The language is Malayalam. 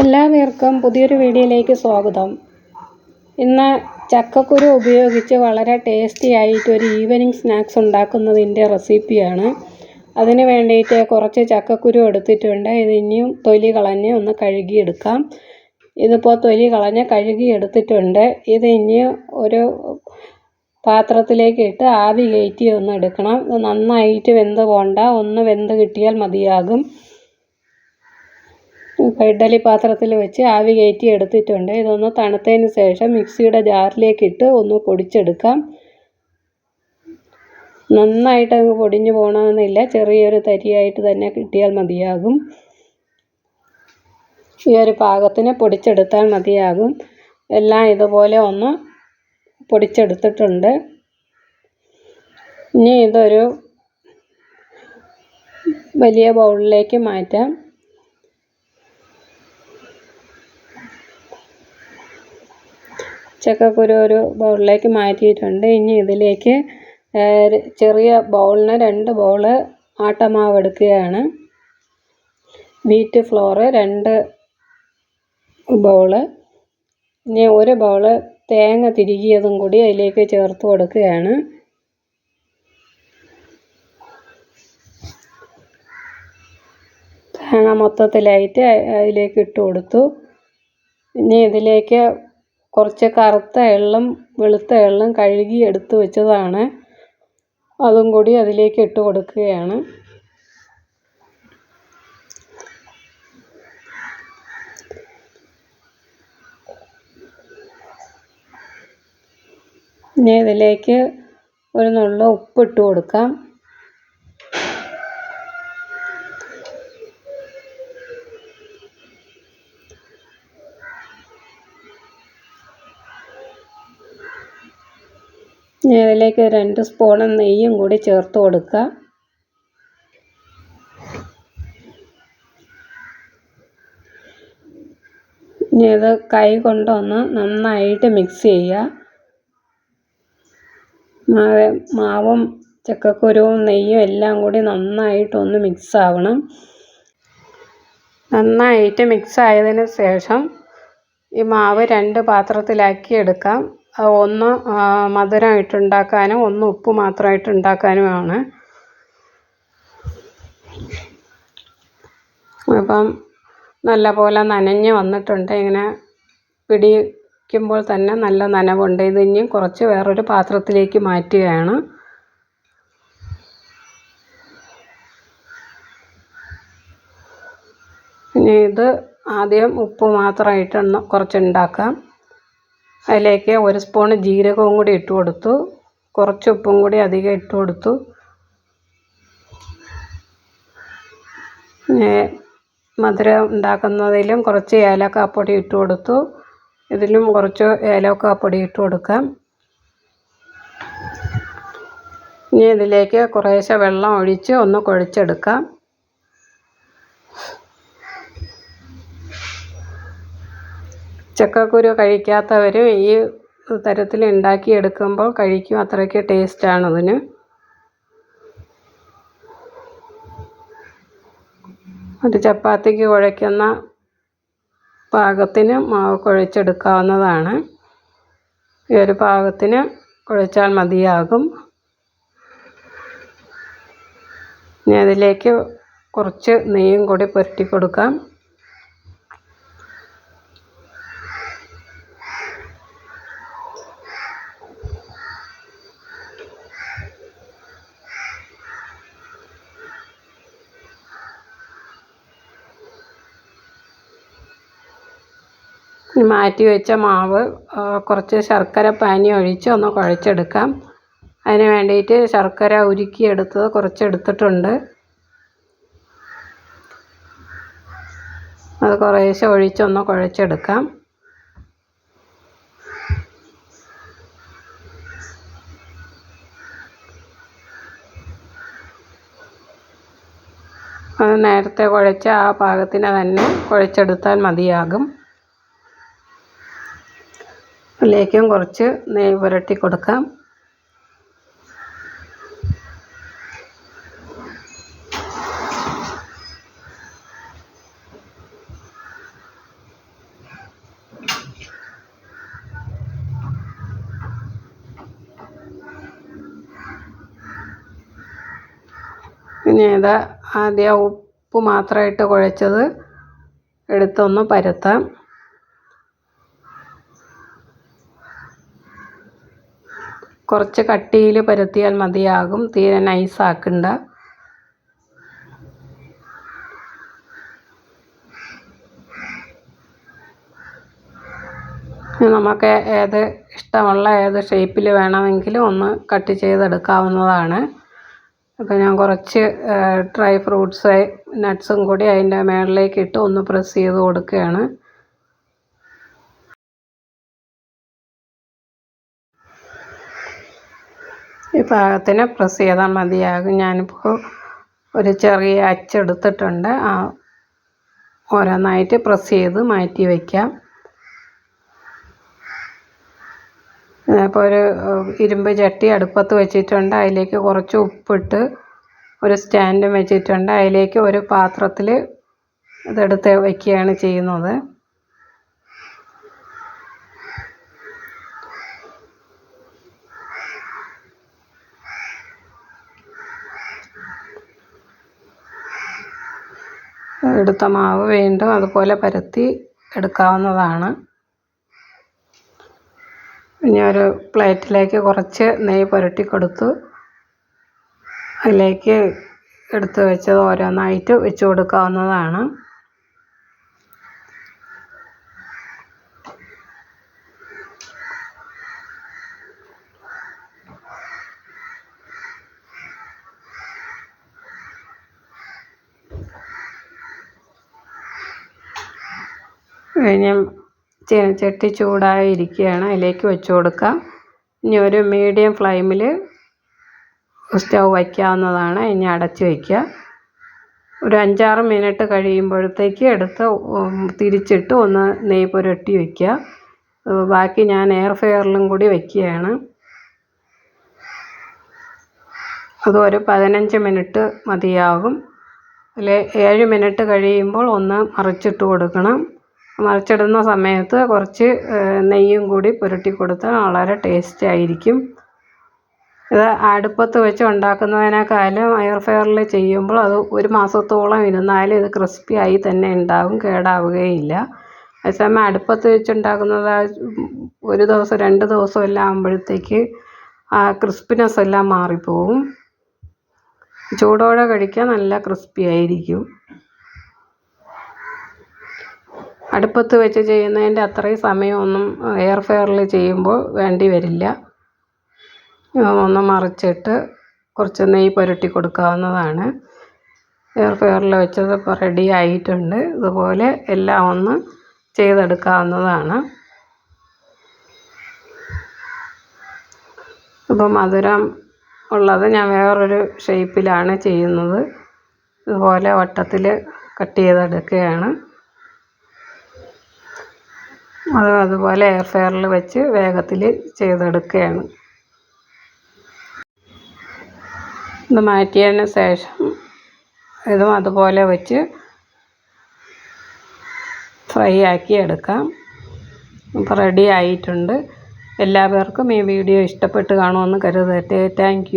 എല്ലാവർക്കും പുതിയൊരു വീഡിയോയിലേക്ക് സ്വാഗതം. ഇന്ന് ചക്കക്കുരു ഉപയോഗിച്ച് വളരെ ടേസ്റ്റി ആയിട്ട് ഒരു ഈവനിങ് സ്നാക്സ് ഉണ്ടാക്കുന്നതിന്റെ റെസിപ്പിയാണ് അതിന് വേണ്ടിയിട്ട് കുറച്ച് ചക്കക്കുരു എടുത്തിട്ടുണ്ട്. ഇത് ഇനിയും തൊലി കളഞ്ഞ് ഒന്ന് കഴുകിയെടുക്കാം. ഇതിപ്പോൾ തൊലി കളഞ്ഞ് കഴുകിയെടുത്തിട്ടുണ്ട്. ഇത് ഇനി ഒരു പാത്രത്തിലേക്ക് ഇട്ട് ആവി കയറ്റി ഒന്ന് എടുക്കണം. നന്നായിട്ട് വെന്ത് പോകണ്ട ഒന്ന് വെന്ത് കിട്ടിയാൽ മതിയാകും. ഇഡ്ഡലി പാത്രത്തിൽ വെച്ച് ആവി കയറ്റി എടുത്തിട്ടുണ്ട്. ഇതൊന്ന് തണുത്തതിന് ശേഷം മിക്സിയുടെ ജാറിലേക്ക് ഇട്ട് ഒന്ന് പൊടിച്ചെടുക്കാം. നന്നായിട്ട് അങ്ങ് പൊടിഞ്ഞു പോകണമെന്നില്ല. ചെറിയൊരു തരിയായിട്ട് തന്നെ കിട്ടിയാൽ മതിയാകും. ഈ ഒരു പാകത്തിന് പൊടിച്ചെടുത്താൽ മതിയാകും. എല്ലാം ഇതുപോലെ ഒന്ന് പൊടിച്ചെടുത്തിട്ടുണ്ട്. ഇനി ഇതൊരു വലിയ ബൗളിലേക്ക് മാറ്റാം. ചക്കക്കുരു ഒരു ബൗളിലേക്ക് മാറ്റിയിട്ടുണ്ട്. ഇനി ഇതിലേക്ക് ചെറിയ ബൗളിന് രണ്ട് ബൗൾ ആട്ടമാവ് എടുക്കുകയാണ്. വീറ്റ് ഫ്ലോറ് രണ്ട് ബൗൾ. ഇനി ഒരു ബൗൾ തേങ്ങ തിരികിയതും കൂടി അതിലേക്ക് ചേർത്ത് കൊടുക്കുകയാണ്. തേങ്ങ മൊത്തത്തിലായിട്ട് അതിലേക്ക് ഇട്ട് കൊടുത്തു. ഇനി ഇതിലേക്ക് കുറച്ച് കറുത്ത എള്ളും വെളുത്ത എള്ളും കഴുകി എടുത്ത് വെച്ചതാണ്. അതും കൂടി അതിലേക്ക് ഇട്ട് കൊടുക്കുകയാണ്. ഇനി ഇതിലേക്ക് ഒരു നുള്ള ഉപ്പിട്ട് കൊടുക്കാം. ഇനി അതിലേക്ക് രണ്ട് സ്പൂൺ നെയ്യും കൂടി ചേർത്ത് കൊടുക്കുക. ഇനി അത് കൈ കൊണ്ടൊന്ന് നന്നായിട്ട് മിക്സ് ചെയ്യുക. മാവ് മാവും ചക്കക്കുരുവും നെയ്യും എല്ലാം കൂടി നന്നായിട്ടൊന്ന് മിക്സ് ആവണം. നന്നായിട്ട് മിക്സ് ആയതിന് ശേഷം ഈ മാവ് രണ്ട് പാത്രത്തിലാക്കി എടുക്കാം. ഒന്ന് മധുരമായിട്ട് ഉണ്ടാക്കാനും ഒന്ന് ഉപ്പ് മാത്രമായിട്ട് ഉണ്ടാക്കാനുമാണ് അപ്പം നല്ല പോലെ നനഞ്ഞ് വന്നിട്ടുണ്ട്. ഇങ്ങനെ പിടിക്കുമ്പോൾ തന്നെ നല്ല നനവുണ്ട്. ഇത് ഇനിയും കുറച്ച് വേറൊരു പാത്രത്തിലേക്ക് മാറ്റുകയാണ്. ഇനി ഇത് ആദ്യം ഉപ്പ് മാത്രമായിട്ട് കുറച്ച് ഉണ്ടാക്കാം അതിലേക്ക് ഒരു സ്പൂൺ ജീരകവും കൂടി ഇട്ട് കൊടുത്തു. കുറച്ച് ഉപ്പും കൂടി അധികം ഇട്ട് കൊടുത്തു. മധുരം ഉണ്ടാക്കുന്നതിലും കുറച്ച് ഏലക്കാപ്പൊടി ഇട്ട് കൊടുത്തു. ഇതിലും കുറച്ച് ഏലക്കാപ്പൊടി ഇട്ട് കൊടുക്കാം. ഇനി ഇതിലേക്ക് കുറേശ്ശെ വെള്ളം ഒഴിച്ച് ഒന്ന് കുഴച്ചെടുക്കാം. ചക്കക്കുരു കഴിക്കാത്തവർ ഈ തരത്തിൽ ഉണ്ടാക്കിയെടുക്കുമ്പോൾ കഴിക്കും. അത്രയ്ക്ക് ടേസ്റ്റാണ് അതിന്. ഒരു ചപ്പാത്തിക്ക് കുഴയ്ക്കുന്ന പാകത്തിന് മാവ് കുഴച്ചെടുക്കാവുന്നതാണ്. ഈ ഒരു പാകത്തിന് കുഴച്ചാൽ മതിയാകും. ഇനി അതിലേക്ക് കുറച്ച് നെയ്യും കൂടി പുരട്ടി കൊടുക്കാം. മാറ്റി വെച്ച മാവ് കുറച്ച് ശർക്കര പാനി ഒഴിച്ച് ഒന്ന് കുഴച്ചെടുക്കാം. അതിന് വേണ്ടിയിട്ട് ശർക്കര ഉരുക്കിയെടുത്തത് കുറച്ച് എടുത്തിട്ടുണ്ട് അത് കുറേശ്ശെ ഒഴിച്ചൊന്ന് കുഴച്ചെടുക്കാം. അത് നേരത്തെ കുഴച്ച ആ പാകത്തിന് തന്നെ കുഴച്ചെടുത്താൽ മതിയാകും. അതിലേക്കും കുറച്ച് നെയ് പുരട്ടി കൊടുക്കാം. പിന്നെ ഇത് ആദ്യം ഉപ്പ് മാത്രമായിട്ട് കുഴച്ചത് എടുത്തൊന്ന് പരത്താം. കുറച്ച് കട്ടിയിൽ പരത്തിയാൽ മതിയാകും. തീരെ നൈസാക്കണ്ട നമുക്ക് ഏത് ഇഷ്ടമുള്ള ഏത് ഷേപ്പിൽ വേണമെങ്കിലും ഒന്ന് കട്ട് ചെയ്തെടുക്കാവുന്നതാണ്. അപ്പോൾ ഞാൻ കുറച്ച് ഡ്രൈ ഫ്രൂട്ട്സ് നട്ട്സും കൂടി അതിന്റെ മുകളിലേക്ക് ഇട്ട് ഒന്ന് പ്രസ് ചെയ്ത് കൊടുക്കുകയാണ്. ഈ പാകത്തിന് പ്രസ് ചെയ്താൽ മതിയാകും. ഞാനിപ്പോൾ ഒരു ചെറിയ അച്ചെടുത്തിട്ടുണ്ട്. ആ ഓരോന്നായിട്ട് പ്രസ് ചെയ്ത് മാറ്റി വയ്ക്കാം ഇപ്പോൾ ഒരു ഇരുമ്പ് ചട്ടി അടുപ്പത്ത് വെച്ചിട്ടുണ്ട്. അതിലേക്ക് കുറച്ച് ഉപ്പിട്ട് ഒരു സ്റ്റാൻഡും വെച്ചിട്ടുണ്ട്. അതിലേക്ക് ഒരു പാത്രത്തിൽ ഇതെടുത്ത് വയ്ക്കുകയാണ് ചെയ്യുന്നത്. എടുത്ത മാവ് വീണ്ടും അതുപോലെ പരത്തി എടുക്കാവുന്നതാണ്. ഇനി ഒരു പ്ലേറ്റിലേക്ക് കുറച്ച് നെയ്യ് പുരട്ടി കൊടുത്തു. അതിലേക്ക് എടുത്ത് വെച്ചത് ഓരോന്നായിട്ട് വെച്ച് കൊടുക്കാവുന്നതാണ്. കഴിഞ്ഞ് ചട്ടി ചൂടായിരിക്കുകയാണ്. അതിലേക്ക് വെച്ച് കൊടുക്കാം. ഇനി ഒരു മീഡിയം ഫ്ലെയിമിൽ സ്റ്റൗ വയ്ക്കാവുന്നതാണ്. ഇനി അടച്ച് വയ്ക്കുക. ഒരു അഞ്ചാറ് മിനിറ്റ് കഴിയുമ്പോഴത്തേക്ക് എടുത്ത് തിരിച്ചിട്ട് ഒന്ന് നെയ്യ് പുരട്ടി വയ്ക്കുക. ബാക്കി ഞാൻ എയർ ഫെയറിലും കൂടി വയ്ക്കുകയാണ്. അത് ഒരു പതിനഞ്ച് മിനിറ്റ് മതിയാകും. അതിൽ ഏഴ് മിനിറ്റ് കഴിയുമ്പോൾ ഒന്ന് മറിച്ചിട്ട് കൊടുക്കണം. മറിച്ചിടുന്ന സമയത്ത് കുറച്ച് നെയ്യും കൂടി പുരട്ടി കൊടുത്താൽ വളരെ ടേസ്റ്റി ആയിരിക്കും. ഇത് അടുപ്പത്ത് വെച്ച് ഉണ്ടാക്കുന്നതിനേക്കാളും എയർ ഫെയറിൽ ചെയ്യുമ്പോൾ അത് ഒരു മാസത്തോളം ഇരുന്നാലും ഇത് ക്രിസ്പി ആയി തന്നെ ഉണ്ടാകും കേടാവുകയില്ല. അതേസമയം അടുപ്പത്ത് വെച്ചുണ്ടാക്കുന്നത് ഒരു ദിവസം രണ്ട് ദിവസം എല്ലാം ആകുമ്പോഴത്തേക്ക് ആ ക്രിസ്പിനെസ് എല്ലാം മാറിപ്പോവും. ചൂടോടെ കഴിക്കാൻ നല്ല ക്രിസ്പി ആയിരിക്കും. അടുപ്പത്ത് വെച്ച് ചെയ്യുന്നതിന്റെ അത്രയും സമയമൊന്നും എയർ ഫ്രയറിൽ ചെയ്യുമ്പോൾ വേണ്ടി വരില്ല. ഒന്ന് മറിച്ചിട്ട് കുറച്ച് നെയ്യ് പുരട്ടി കൊടുക്കാവുന്നതാണ്. എയർ ഫ്രയറിൽ വെച്ചത് ഇപ്പോൾ റെഡി ആയിട്ടുണ്ട്. ഇതുപോലെ എല്ലാം ഒന്ന് ചെയ്തെടുക്കാവുന്നതാണ്. ഇപ്പോൾ മധുരം ഉള്ളത് ഞാൻ വേറൊരു ഷേപ്പിലാണ് ചെയ്യുന്നത്. ഇതുപോലെ വട്ടത്തിൽ കട്ട് ചെയ്തെടുക്കുകയാണ്. അത് അതുപോലെ എയർ ഫെയറിൽ വെച്ച് വേഗത്തിൽ ചെയ്തെടുക്കുകയാണ് ഇത് മാറ്റിയതിന് ശേഷം ഇതും അതുപോലെ വെച്ച് ഫ്രൈ ആക്കി എടുക്കാം. അപ്പോൾ റെഡി ആയിട്ടുണ്ട്. എല്ലാവർക്കും ഈ വീഡിയോ ഇഷ്ടപ്പെട്ട് കാണുമെന്ന് കരുതട്ടെ. താങ്ക്